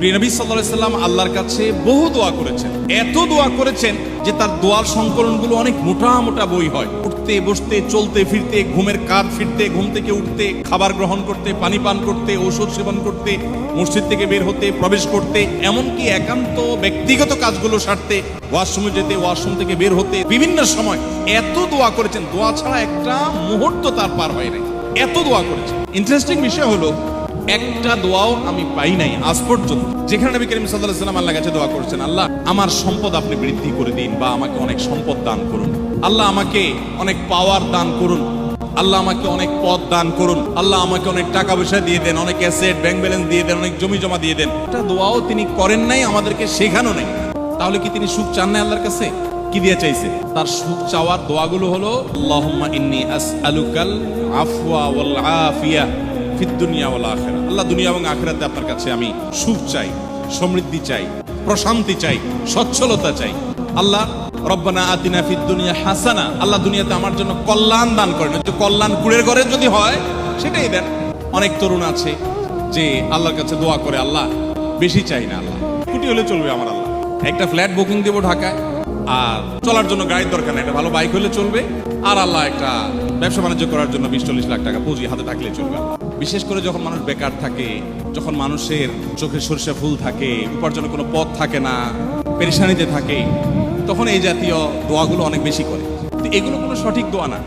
প্রিয়নবী সাল্লাহ সাল্লাম আল্লাহর কাছে বহু দোয়া করেছেন। এত দোয়া করেছেন যে তার দোয়ার সংকলনগুলো অনেক মোটা মোটা বই হয়। উঠতে, বসতে, চলতে, ফিরতে, ঘুমের কাজ ফিরতে, ঘুম থেকে উঠতে, খাবার গ্রহণ করতে, পানি পান করতে, ঔষধ সেবন করতে, মসজিদ থেকে বের হতে, প্রবেশ করতে, এমনকি একান্ত ব্যক্তিগত কাজগুলো সারতে, ওয়াশরুমে যেতে, ওয়াশরুম থেকে বের হতে, বিভিন্ন সময় এত দোয়া করেছেন। দোয়া ছাড়া একটা মুহূর্ত তার পার হয় নাই। এত দোয়া করেছেন। ইন্টারেস্টিং বিষয় হলো একটা দোয়াও আমি পাই নাই আজ পর্যন্ত। যেখানে নবী করিম আলাইহি সাল্লাম আল্লাহ কাছে দোয়া করছেন, আল্লাহ, আমার সম্পদ আপনি বৃদ্ধি করে দিন বা আমাকে অনেক সম্পদ দান করুন। আল্লাহ আমাকে অনেক পাওয়ার দান করুন। আল্লাহ আমাকে অনেক পদ দান করুন। আল্লাহ আমাকে অনেক টাকা পয়সা দিয়ে দেন, অনেক অ্যাসেট ব্যাংক ব্যালেন্স দিয়ে দেন, অনেক জমি জমা দিয়ে দেন। একটা দোয়াও তিনি করেন নাই, আমাদেরকে শেখানো নেই। তাহলে কি তিনি সুখ চান না আল্লাহর কাছে? কি দিয়ে চাইছে? তার সুখ চাওয়ার দোয়াগুলো হলো, আল্লাহুম্মা ইন্নী আসআলুকাল আফওয়া আফিয়া। ফিদ দুনিয়া ওয়াল আখিরা আল্লাহ দুনিয়া এবং আখিরাতে আপনার কাছে আমি সুখ চাই, সমৃদ্ধি চাই, প্রশান্তি চাই, সচ্ছলতা চাই। আল্লাহ, রব্বানা হাসানা আল্লাহ দুনিয়াতে আমার জন্য কল্যাণ দান করেন। যে কল্যাণ কুড়ের ঘরে যদি হয়, সেটাই দেন। অনেক তরুণ আছে যে আল্লাহর কাছে দোয়া করে, আল্লাহ, বেশি চাই না আল্লাহ। কোটি হলে চলবে আমার আল্লাহ। একটা ফ্ল্যাট বুকিং দেবো ঢাকায়, আর চলার জন্য গাড়ির দরকার নেই। একটা ভালো বাইক হলে চলবে, আর আল্লাহ একটা ব্যবসা বাণিজ্য করার জন্য বিশ চল্লিশ লাখ টাকা পুঁজি হাতে থাকলে চলবে আল্লাহ। বিশেষ করে যখন মানুষ বেকার থাকে, যখন মানুষের চোখে সরিষা ফুল থাকে, উপার্জনের কোনো পথ থাকে না, পেরেশানিতে থাকে, তখন এই জাতীয় দোয়াগুলো অনেক বেশি করে। এগুলো কোনো সঠিক দোয়া না।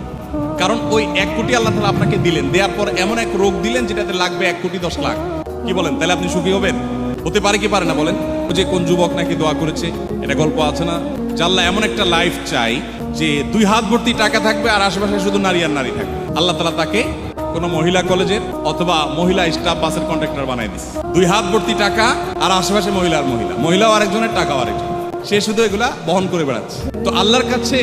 কারণ ওই এক কোটি আল্লাহ তালা আপনাকে দিলেন, দেওয়ার পর এমন এক রোগ দিলেন যেটাতে লাগবে এক কোটি দশ লাখ। কি বলেন? তাহলে আপনি সুখী হবেন? হতে পারে কি পারে না বলেন? ওই যে কোন যুবক নাকি দোয়া করেছে, এটা গল্প আছে না? জাল্লা এমন একটা লাইফ চাই যে দুই হাত ভর্তি টাকা থাকবে আর আশেপাশে শুধু নারী আর নারী থাকবে। আল্লাহ তালা তাকে কোনো মহিলা কলেজের অথবা মহিলা স্টাফ বাসের কন্ট্রাক্টর বানাই দিচ্ছে দুই হাত ভর্তি টাকা আর আশেপাশে মহিলা মহিলা। মহিলাও আরেকজনের, টাকাও আরেকজন সে শুধু এগুলা বহন করে বেড়াচ্ছে। তো আল্লাহর কাছে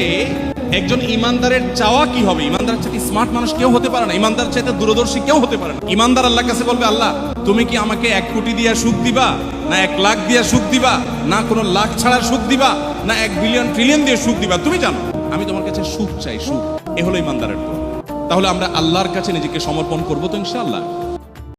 একজন ইমানদারের চাওয়া কি হবে? ইমানদারের চাইতে স্মার্ট মানুষ কেউ হতে পারে না। ইমানদার চাইতে দূরদর্শী কেউ হতে পারে না। ইমানদার আল্লাহর কাছে বলবে, আল্লাহ, তুমি কি আমাকে এক কোটি দিয়া সুখ দিবা? না এক লাখ দিয়া সুখ দিবা? না কোনো লাখ ছাড়া সুখ দিবা? না এক বিলিয়ন ট্রিলিয়ন দিয়ে সুখ দিবা? তুমি জানো, আমি তোমার কাছে সুখ চাই সুখ এ হলো ইমানদারের। তাহলে আমরা আল্লাহর কাছে নিজেকে সমর্পণ করব তো ইনশাআল্লাহ।